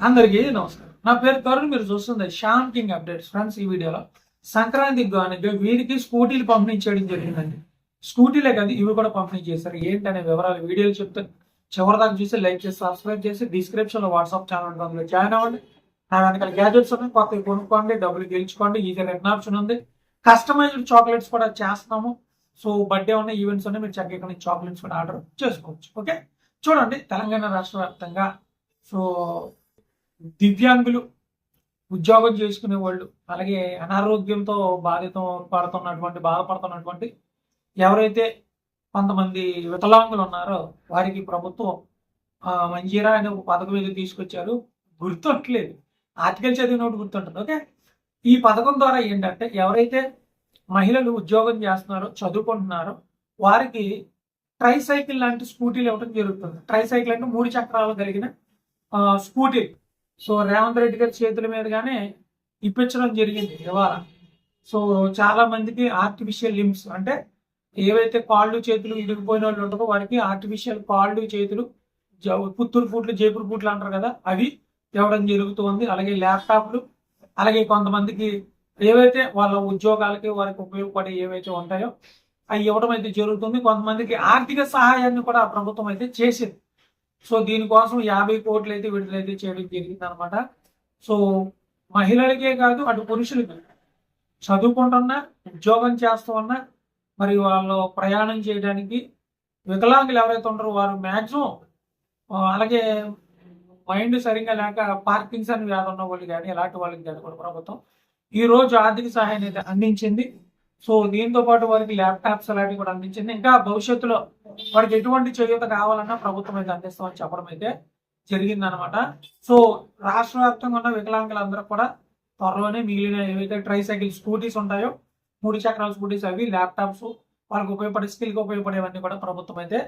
అందరికీ నమస్కారం. నా పేరు తరుణ్ మీరు చూస్తుంది శ్యామ్ కింగ్ అప్డేట్స్. ఫ్రెండ్స్ ఈ వీడియోలో సంక్రాంతికి గానికి వీరికి స్కూటీలు పంపిణీ చేయడం జరిగిందండి. స్కూటీలే కాదు ఇవి కూడా పంపిణీ చేశారు. ఏంటనే వివరాలు వీడియోలు చెప్తే చివరి దాకా చూసి లైక్ చేసి సబ్స్క్రైబ్ చేసి డిస్క్రిప్షన్లో వాట్సాప్ ఛానల్ ఉంటుంది అందులో జాయిన్ అవ్వండి. నా వెనకాల గ్యాజెట్స్ ఉన్నాయి కొత్తవి కొనుక్కోండి డబ్బులు గెలుచుకోండి ఈజీ రిటర్న్ ఆప్షన్ ఉంది. కస్టమైజ్డ్ చాక్లెట్స్ కూడా చేస్తున్నాము. సో బర్త్డే ఉన్న ఈవెంట్స్ ఉన్నాయి మీరు చక్కగా ఇక్కడ చాక్లెట్స్ కూడా ఆర్డర్ చేసుకోవచ్చు. ఓకే? చూడండి తెలంగాణ రాష్ట్ర వ్యాప్తంగా. సో దివ్యాంగులు ఉద్యోగం చేసుకునే వాళ్ళు అలాగే అనారోగ్యంతో బాధితం పడుతున్నటువంటి బాధపడుతున్నటువంటి ఎవరైతే కొంతమంది వికలాంగులు ఉన్నారో వారికి ప్రభుత్వం మంజీరా అనే ఒక పథకం ఏదో తీసుకొచ్చారు. గుర్తుంటలేదు. ఆర్టికల్ చదివినప్పుడు గుర్తుంటుంది. ఓకే? ఈ పథకం ద్వారా ఏంటంటే ఎవరైతే మహిళలు ఉద్యోగం చేస్తున్నారో చదువుకుంటున్నారో వారికి ట్రై సైకిల్ లాంటి స్కూటీలు ఇవ్వడం జరుగుతుంది. ట్రై సైకిల్ అంటే మూడు చక్రాలు కలిగిన స్కూటీ. సో రేవంత్ రెడ్డి గారి చేతుల మీదుగానే ఇప్పించడం జరిగింది ఇవాళ. సో చాలా మందికి ఆర్టిఫిషియల్ లిమ్స్ అంటే ఏవైతే కాళ్ళు చేతులు ఇరిగిపోయిన వాళ్ళు ఉంటారో వారికి ఆర్టిఫిషియల్ కాళ్ళు చేతులు జ- పుత్తూరు పూట్లు జైపూర్ పూట్లు అంటారు కదా అవి ఇవ్వడం జరుగుతుంది. అలాగే ల్యాప్టాప్లు అలాగే కొంతమందికి ఏవైతే వాళ్ళ ఉద్యోగాలకి వారికి ఉపయోగపడే ఏవైతే ఉంటాయో అవి ఇవ్వడం అయితే జరుగుతుంది. కొంతమందికి ఆర్థిక సహాయాన్ని కూడా ప్రభుత్వం అయితే చేసింది. సో దీనికోసం యాభై కోట్లు అయితే విడుదలైతే చేయడం జరిగింది అనమాట సో మహిళలకే కాదు అటు పురుషులకి. చదువుకుంటున్నా ఉద్యోగం చేస్తూ ఉన్నా మరి వాళ్ళు ప్రయాణం చేయడానికి వికలాంగులు ఎవరైతే ఉంటారో వారు మ్యాక్సిమం అలాగే మైండ్ సరిగ్గా లేక పార్కింగ్స్ అని వ్యాధి ఉన్న వాళ్ళు కానీ ఇలాంటి వాళ్ళకి కానీ కూడా ప్రభుత్వం ఈరోజు ఆర్థిక సహాయం అయితే అందించింది. సో దీంతో పాటు వారికి ల్యాప్టాప్స్ అలాంటివి కూడా అందించింది. ఇంకా భవిష్యత్తులో వాడికి ఎటువంటి చేయూత కావాలన్నా ప్రభుత్వం అయితే అందిస్తామని చెప్పడం అయితే జరిగిందనమాట సో రాష్ట్ర వ్యాప్తంగా ఉన్న వికలాంగులందరూ కూడా త్వరలోనే మిగిలిన ఏవైతే ట్రైసైకిల్ స్కూటీస్ ఉంటాయో మూడు చక్రాల స్కూటీస్ అవి ల్యాప్టాప్స్ వాళ్ళకి ఉపయోగపడే స్కిల్కి ఉపయోగపడేవన్నీ కూడా ప్రభుత్వం అయితే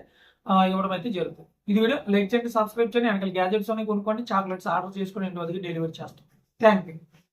ఇవ్వడం అయితే జరుగుతుంది. ఇది వీడియో లైక్ చేయండి సబ్స్క్రైబ్ చేయండి వెనకాల గ్యాజెట్స్ అన్ని కొనుక్కోండి చాక్లెట్స్ ఆర్డర్ చేసుకుని ఇంటి వద్దకు డెలివరీ చేస్తాం. Thank you